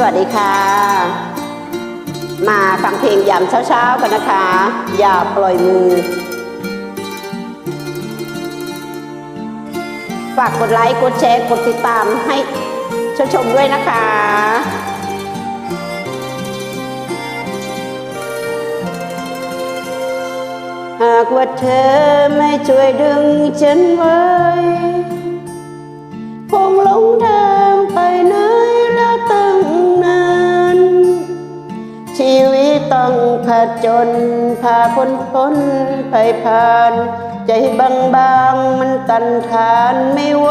สวัสดีค่ะ มาฟังเพลงยามเช้าๆกันนะคะ อย่าปล่อยมือ ฝากกดไลค์ กดแชร์ กดติดตามให้ชมชมด้วยนะคะหากว่าเธอไม่ช่วยดึงฉันไว้ คงหลงทางไปนแจญพาพ้นพ้นไปผ่าน ใจบางบางมันกันทานไม่ไหว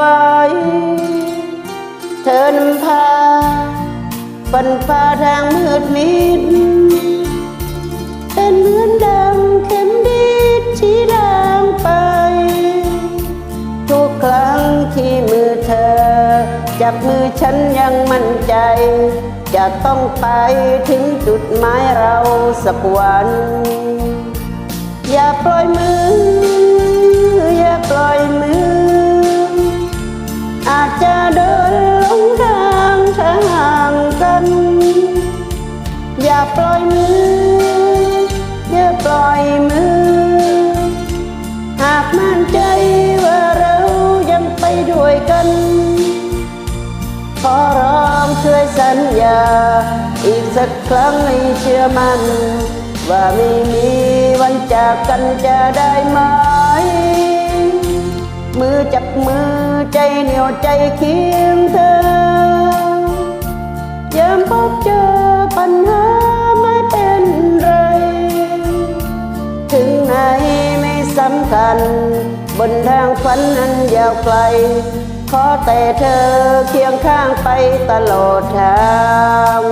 เธอนำพาฝันฟ้าทางมืดมิด เป็นเหมือนดังเข็มดีดชี้ทางไป ทุกครั้งที่มือเธอจับมือฉันยังมั่นใจ จะต้องไปถึงจุดหมายเราสักวัน อย่าปล่อยมือ สักครั้งให้เชื่อมัน ว่าไม่มีวันจากกันจะได้ไหม มือจับมือใจเหนียวใจเคียงเธอยามพบเจอปัญหาไม่เป็นไร ถึงไหนไม่สำคัญ บนทางฝันนั้นยาวไกลขอแต่เธอเคียงข้างไปตลอดทาง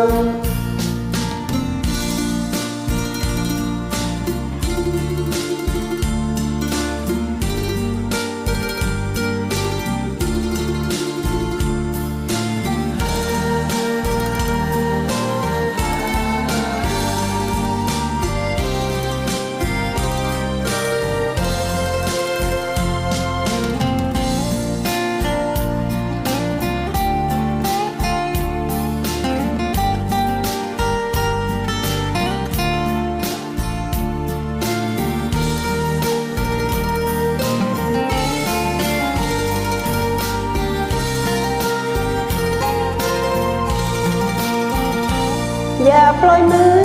อย่าปล่อยมือ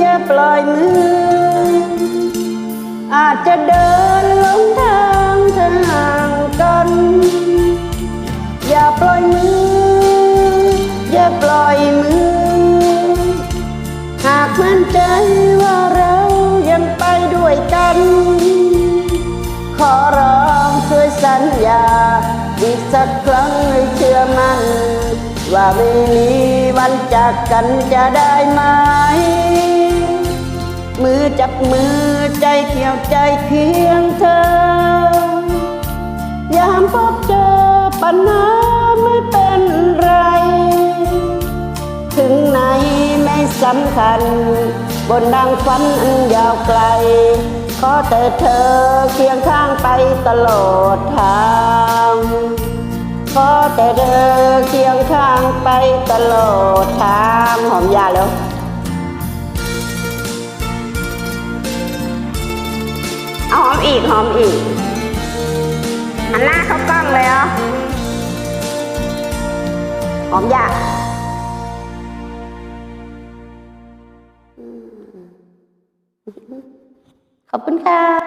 อย่าปล่อยมือ อาจจะเดินหลงทางทางห่างกัน อย่าปล่อยมือ อย่าปล่อยมือ หากมั่นใจว่าเรายังไปด้วยกัน ขอร้องช่วยสัญญา อีกสักครั้งให้เชื่อมันว่าไม่มี จากกันจะได้ไหม มือจับมือใจเกี่ยวใจเพียงเธอ ยามพบเจอปัญหาไม่เป็นไร ถึงไหนไม่สำคัญ บนดังฝันอันยาวไกล ขอแต่เธอเคียงข้างไปตลอดทาง ขอแต่เธอเคียงข้าง ไปตลอดทางหอมยาแล้วเอาหอมอีกหอมอีกหันหน้าเข้ากล้องเลยเหรอหอมยาขอบคุณค่ะ